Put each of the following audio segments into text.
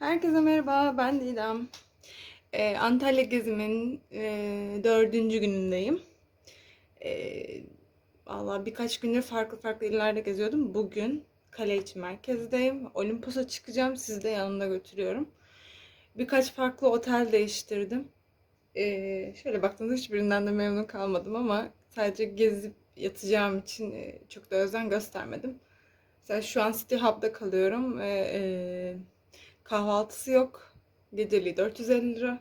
Herkese merhaba, ben Didem. Ee, Antalya gezimin e, dördüncü günündeyim. Ee, Valla birkaç gündür farklı farklı illerde geziyordum. Bugün Kaleiçi merkezdeyim. Olimpos'a çıkacağım, sizi de yanımda götürüyorum. Birkaç farklı otel değiştirdim. Ee, şöyle baktığımda hiçbirinden de memnun kalmadım ama sadece gezip yatacağım için e, çok da özen göstermedim. Mesela şu an City Hub'da kalıyorum ve e, kahvaltısı yok. Geceliği 450 lira.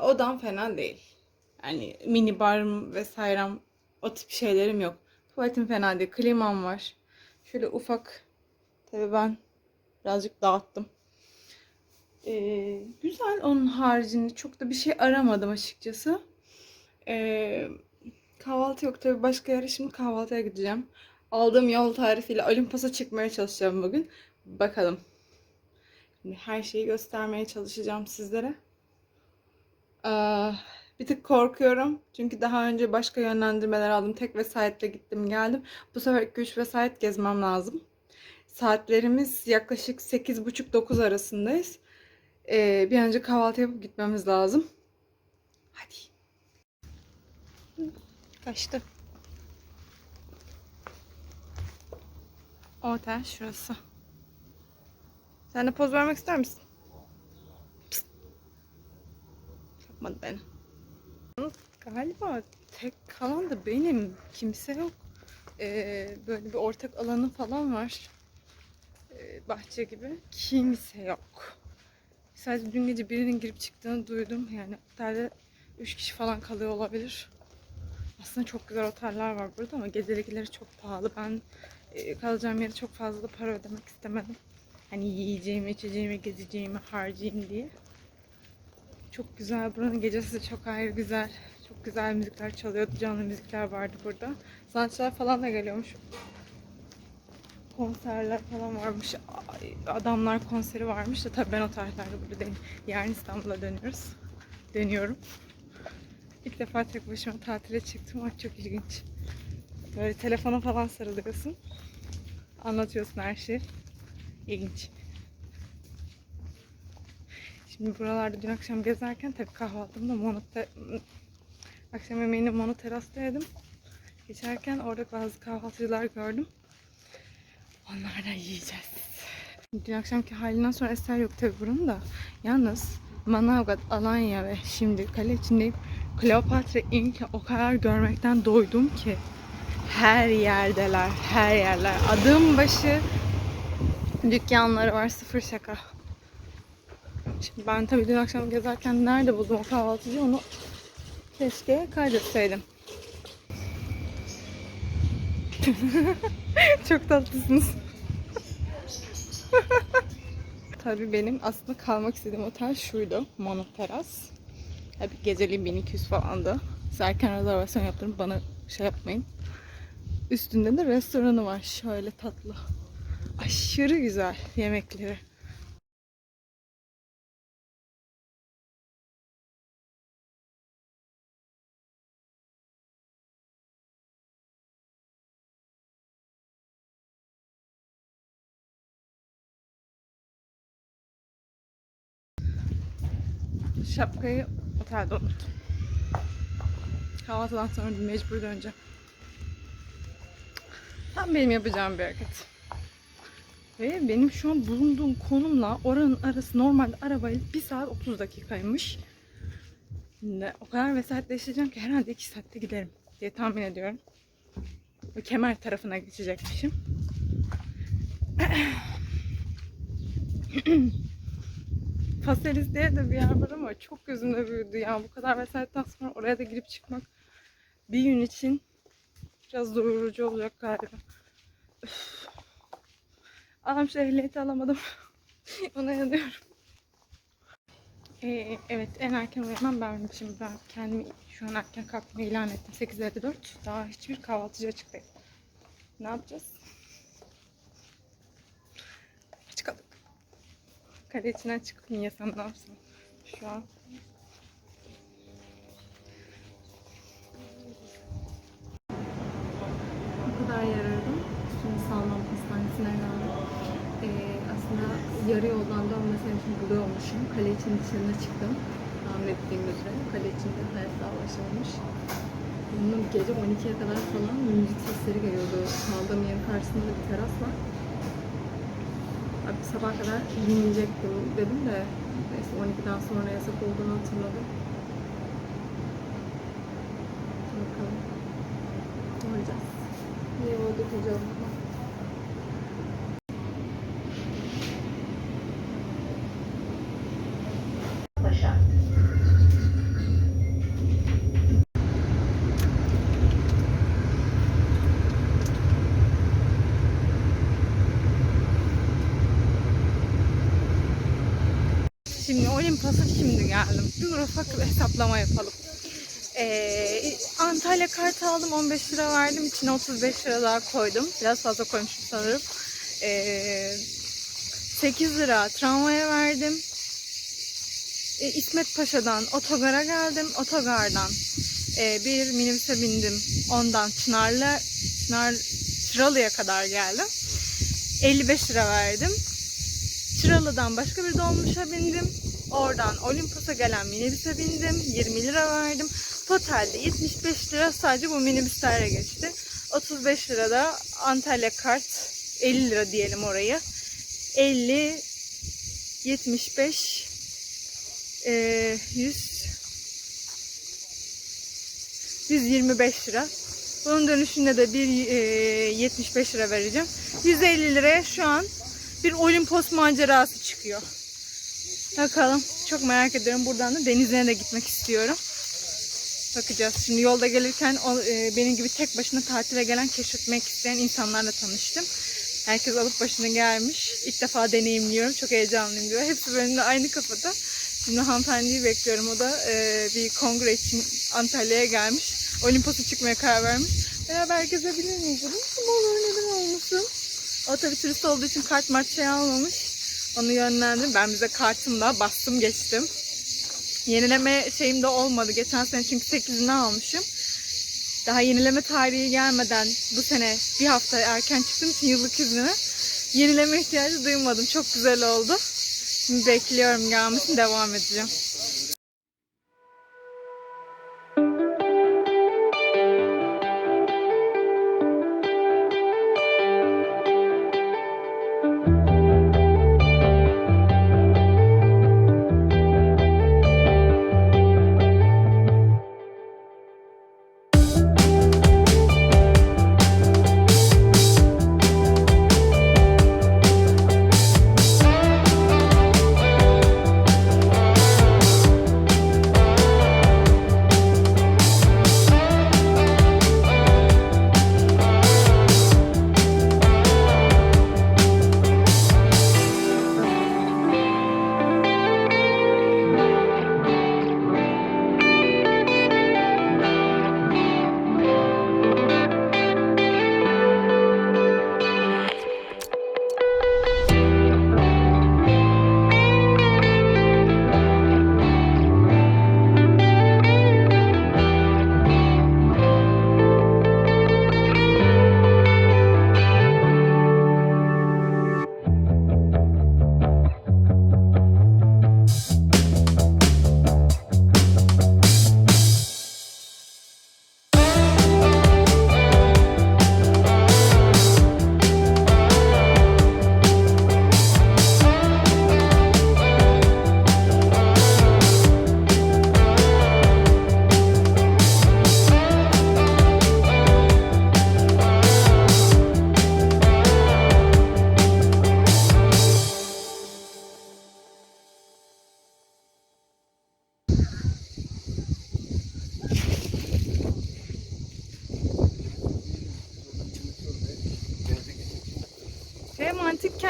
Odam fena değil. Yani mini barım vesairem o tip şeylerim yok. Tuvaletim fena değil. Klimam var. Şöyle ufak. Tabii ben birazcık dağıttım. Ee, güzel onun haricinde çok da bir şey aramadım açıkçası. Ee, kahvaltı yok tabii başka yere şimdi kahvaltıya gideceğim. Aldığım yol tarifiyle Olimpos'a çıkmaya çalışacağım bugün. Bakalım. Her şeyi göstermeye çalışacağım sizlere. Ee, bir tık korkuyorum. Çünkü daha önce başka yönlendirmeler aldım. Tek vesayetle gittim geldim. Bu sefer 2-3 vesayet gezmem lazım. Saatlerimiz yaklaşık 8.30-9 arasındayız. Ee, bir an önce kahvaltı yapıp gitmemiz lazım. Hadi. Kaçtı. Otel şurası. Sen de poz vermek ister misin? Psst. Yapmadı beni. Galiba tek kalan da benim. Kimse yok. Ee, böyle bir ortak alanı falan var. Ee, bahçe gibi. Kimse yok. Sadece dün gece birinin girip çıktığını duydum. Yani otelde 3 kişi falan kalıyor olabilir. Aslında çok güzel oteller var burada ama gecelikleri çok pahalı. Ben e, kalacağım yere çok fazla para ödemek istemedim. Hani yiyeceğimi, içeceğimi, gezeceğimi harcayayım diye. Çok güzel. Buranın gecesi çok ayrı güzel. Çok güzel müzikler çalıyordu. Canlı müzikler vardı burada. Sanatçılar falan da geliyormuş. Konserler falan varmış. Adamlar konseri varmış da tabii ben o tarihlerde burada değilim. Yarın İstanbul'a dönüyoruz. Dönüyorum. İlk defa tek başıma tatile çıktım. Ay çok ilginç. Böyle telefona falan sarılıyorsun. Anlatıyorsun her şeyi. İlginç. Şimdi buralarda dün akşam gezerken tabii kahvaltımda monote... Akşam yemeğini mono terasta yedim. Geçerken orada bazı kahvaltıcılar gördüm. Onlardan yiyeceğiz. Dün akşamki halinden sonra eser yok tabii buranın da. Yalnız Manavgat, Alanya ve şimdi kale içindeyim. Kleopatra İnk'i o kadar görmekten doydum ki. Her yerdeler, her yerler. Adım başı dükkanları var, sıfır şaka. Şimdi ben tabii dün akşam gezerken nerede buldum o kahvaltıcıyı onu keşke kaydetseydim. Çok tatlısınız. tabii benim aslında kalmak istediğim otel şuydu. Mono Teras. Tabii geceliği 1200 falandı. Siz erken rezervasyon yaptırın bana şey yapmayın. Üstünde de restoranı var. Şöyle tatlı. Aşırı güzel yemekleri. Şapkayı otelde unuttum. Kahvaltıdan sonra mecbur döneceğim. Tam benim yapacağım bir hareket. Ve benim şu an bulunduğum konumla oranın arası normalde arabayla 1 saat 30 dakikaymış. Ne, o kadar vesayetleşeceğim ki herhalde 2 saatte giderim diye tahmin ediyorum. Ve kemer tarafına geçecekmişim. Paselis diye de bir yer var ama çok gözümde büyüdü ya. Bu kadar vesayetten sonra oraya da girip çıkmak bir gün için biraz doyurucu olacak galiba. Üf. Adam şu ehliyeti alamadım. Ona yanıyorum. Ee, evet en erken uyanmam ben şimdi ben kendimi şu an erken kalktığımı ilan ettim 8.54 daha hiçbir kahvaltıcı açık değil. Ne yapacağız? Aç kaldık. Kale içinden çıkıp mı yesem ne yapsam? Şu an Bu kadar yer Şimdi Salman Hastanesi'ne geldim. Ee, aslında yarı yoldan dönmesem için buluyormuşum. Kale için dışarına çıktım. Ettiğim üzere. Kale içinde hayat daha başlamış. Bunun gece 12'ye kadar falan müzik sesleri geliyordu. Kaldığım yerin karşısında da bir teras var. Abi sabah kadar dinleyecektim dedim de neyse 12'den sonra yasak olduğunu hatırladım. Bakalım. Göreceğiz. Niye orada kalacağım ama. Paşa. Olimpos'a şimdi geldim. Bir ufak bir hesaplama yapalım. Ee, Antalya kartı aldım 15 lira verdim. İçine 35 lira daha koydum. Biraz fazla koymuşum sanırım. Ee, 8 lira tramvaya verdim. Ee, İsmet Paşa'dan otogara geldim. Otogardan e, bir minibüse bindim. Ondan Çınarlı, Çınar, Çıralı'ya kadar geldim. 55 lira verdim. Çıralı'dan başka bir dolmuşa bindim. Oradan Olimpos'a gelen minibüse bindim. 20 lira verdim. Totalde 75 lira sadece bu minibüslerle geçti. 35 lira da Antalya kart 50 lira diyelim orayı. 50 75 eee 100 125 lira. Bunun dönüşünde de bir eee, 75 lira vereceğim. 150 liraya şu an bir Olimpos macerası çıkıyor. Bakalım. Çok merak ediyorum. Buradan da denizine de gitmek istiyorum. Bakacağız. Şimdi yolda gelirken o, e, benim gibi tek başına tatile gelen, keşfetmek isteyen insanlarla tanıştım. Herkes alıp başına gelmiş. İlk defa deneyimliyorum. Çok heyecanlıyım diyor. Hepsi benimle aynı kafada. Şimdi hanımefendiyi bekliyorum. O da e, bir kongre için Antalya'ya gelmiş. Olimpos'a çıkmaya karar vermiş. Beraber gezebilir miyiz olur neden olmasın. O tabii turist olduğu için kart mart şey almamış. Onu yönlendim. Ben bize kartımla bastım geçtim. Yenileme şeyim de olmadı. Geçen sene çünkü 8'ini almışım. Daha yenileme tarihi gelmeden bu sene bir hafta erken çıktığım için yıllık iznine yenileme ihtiyacı duymadım. Çok güzel oldu. Şimdi bekliyorum gelmesini devam edeceğim.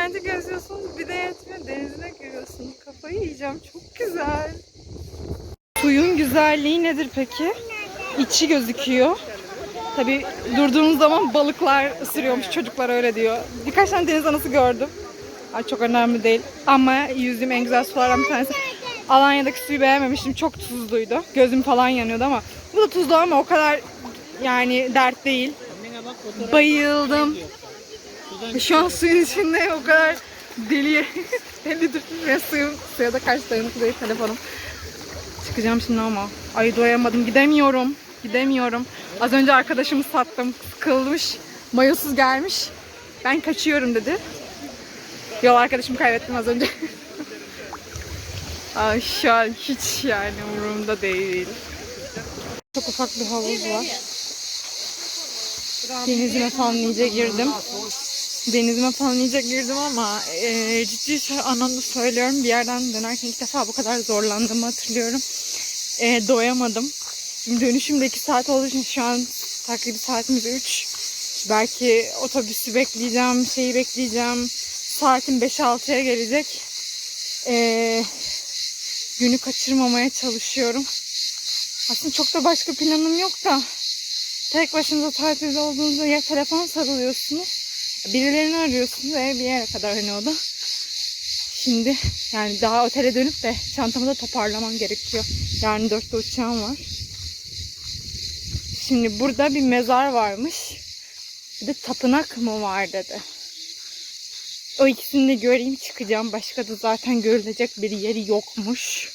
Kenti geziyorsunuz bir de yetmiyor denizine giriyorsunuz. Kafayı yiyeceğim çok güzel. Suyun güzelliği nedir peki? İçi gözüküyor. Tabi durduğunuz zaman balıklar ısırıyormuş çocuklar öyle diyor. Birkaç tane deniz anası gördüm. Ay çok önemli değil. Ama yüzdüğüm en güzel sulardan bir tanesi. Alanya'daki suyu beğenmemiştim. Çok tuzluydu. Gözüm falan yanıyordu ama. Bu da tuzlu ama o kadar yani dert değil. Bayıldım. Şu an suyun içinde o kadar Deliye. Delidir. Ve suyum, suya da karşı dayanıklı değil telefonum. Çıkacağım şimdi ama. Ay doyamadım. Gidemiyorum. Gidemiyorum. Az önce arkadaşımı sattım. Sıkılmış. Mayosuz gelmiş. Ben kaçıyorum dedi. Yol arkadaşımı kaybettim az önce. Ay şu an hiç yani umurumda değil. Çok ufak bir havuz var. Denizime falan iyice girdim. Denizime falan iyice girdim ama e, ciddi anlamda söylüyorum. Bir yerden dönerken ilk defa bu kadar zorlandığımı hatırlıyorum. E, doyamadım. Şimdi dönüşüm de 2 saat olduğu için şu an takribi saatimiz 3. Belki otobüsü bekleyeceğim, şeyi bekleyeceğim. Saatim 5-6'ya gelecek. E, günü kaçırmamaya çalışıyorum. Aslında çok da başka planım yok da tek başınıza tatilde olduğunuzda ya telefon sarılıyorsunuz birilerini arıyorsunuz ve bir yere kadar hani o da. Şimdi yani daha otele dönüp de çantamı da toparlamam gerekiyor. Yarın dörtte uçağım var. Şimdi burada bir mezar varmış. Bir de tapınak mı var dedi. O ikisini de göreyim çıkacağım. Başka da zaten görülecek bir yeri yokmuş.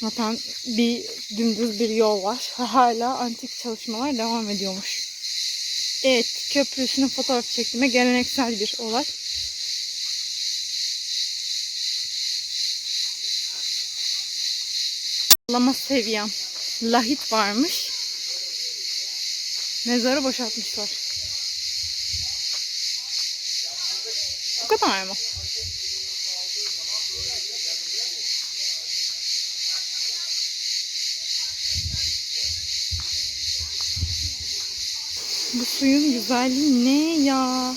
Zaten bir dümdüz bir yol var. Hala antik çalışmalar devam ediyormuş. Evet, köprü üstüne fotoğraf çektiğime geleneksel bir olay. Lama seviyem. Lahit varmış. Mezarı boşaltmışlar. Bu kadar mı? Bu suyun güzelliği ne ya?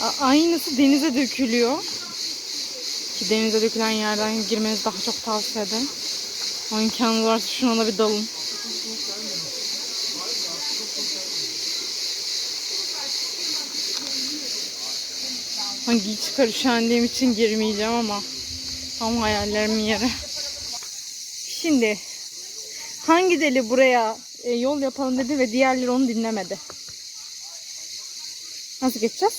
A- Aynısı denize dökülüyor. Ki denize dökülen yerden girmenizi daha çok tavsiye ederim. O imkanınız varsa şuna da bir dalın. Hangi çıkar üşendiğim için girmeyeceğim ama tam hayallerimin yeri. Şimdi hangi deli buraya e, yol yapalım dedi ve diğerleri onu dinlemedi. Nasıl geçeceğiz?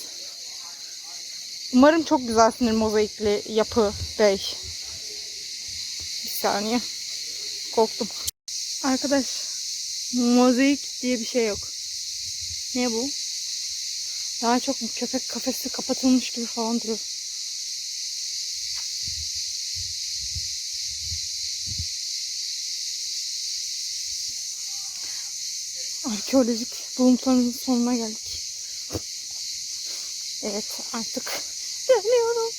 Umarım çok güzelsindir mozaikli yapı bey. Bir saniye. Korktum. Arkadaş mozaik diye bir şey yok. Ne bu? Daha çok köpek kafesi kapatılmış gibi falan duruyor. Arkeolojik buluntuların sonuna geldik. Evet artık dönüyorum.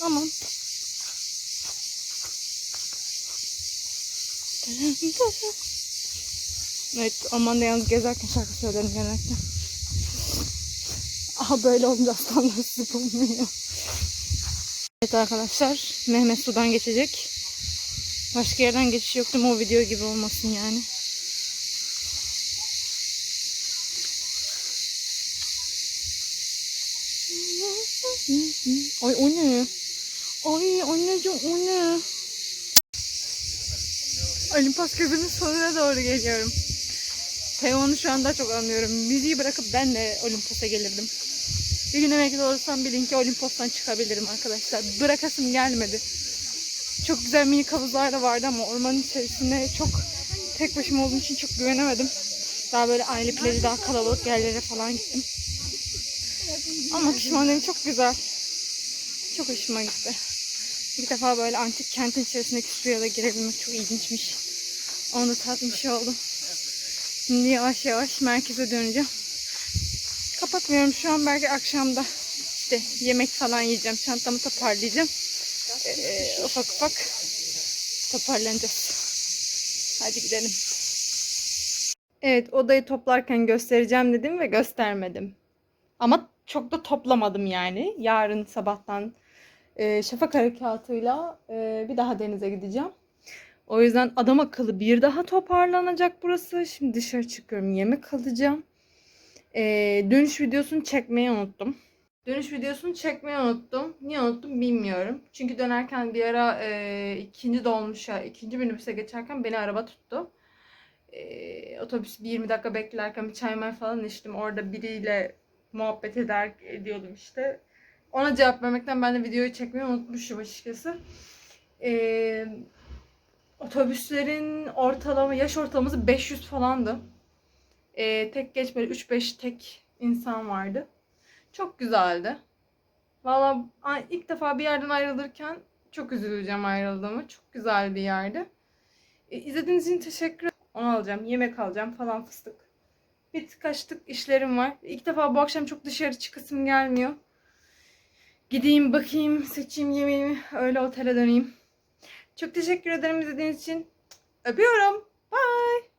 Aman. Evet aman da yalnız gezerken şarkı söylerim genellikle. Aha böyle olunca aslanlar sizi bulmuyor. Evet arkadaşlar Mehmet sudan geçecek. Başka yerden geçiş yoktu ama o video gibi olmasın yani. Ay o ne? Ay anneciğim o ne? Olimpas gözümün sonuna doğru geliyorum. Teoman'ı şu anda çok anlıyorum. Müziği bırakıp ben de Olimpos'a gelirdim. Bir gün emekli olursam bilin ki Olimpos'tan çıkabilirim arkadaşlar. Bırakasım gelmedi. Çok güzel minik havuzlar da vardı ama ormanın içerisinde çok tek başıma olduğum için çok güvenemedim. Daha böyle aile plajı daha kalabalık yerlere falan gittim. Ama pişman değilim. Çok güzel. Çok hoşuma gitti. İlk defa böyle antik kentin içerisindeki suya da girebilmek çok ilginçmiş. Onu da tatmış oldum. Şimdi yavaş yavaş merkeze döneceğim. Kapatmıyorum şu an belki akşamda işte yemek falan yiyeceğim. Çantamı toparlayacağım. Ee, ufak ufak toparlanacağız. Hadi gidelim. Evet odayı toplarken göstereceğim dedim ve göstermedim. Ama çok da toplamadım yani. Yarın sabahtan e, şafak harekatıyla e, bir daha denize gideceğim. O yüzden adam akıllı bir daha toparlanacak burası. Şimdi dışarı çıkıyorum. Yemek alacağım. E, dönüş videosunu çekmeyi unuttum. Dönüş videosunu çekmeyi unuttum. Niye unuttum bilmiyorum. Çünkü dönerken bir ara e, ikinci dolmuşa, ikinci minibüse geçerken beni araba tuttu. E, otobüs bir 20 dakika beklerken bir çay may falan içtim. Orada biriyle muhabbet eder ediyordum işte. Ona cevap vermekten ben de videoyu çekmeyi unutmuşum açıkçası. Ee, otobüslerin ortalama yaş ortalaması 500 falandı. Ee, tek geç böyle 3-5 tek insan vardı. Çok güzeldi. Valla ilk defa bir yerden ayrılırken çok üzüleceğim ayrıldığımı. Çok güzel bir yerdi. E, izlediğiniz için teşekkür ederim. Onu alacağım, yemek alacağım falan fıstık. Bir kaçtık işlerim var. İlk defa bu akşam çok dışarı çıkasım gelmiyor. Gideyim bakayım, seçeyim yemeğimi, öyle otele döneyim. Çok teşekkür ederim izlediğiniz için. Öpüyorum. Bye.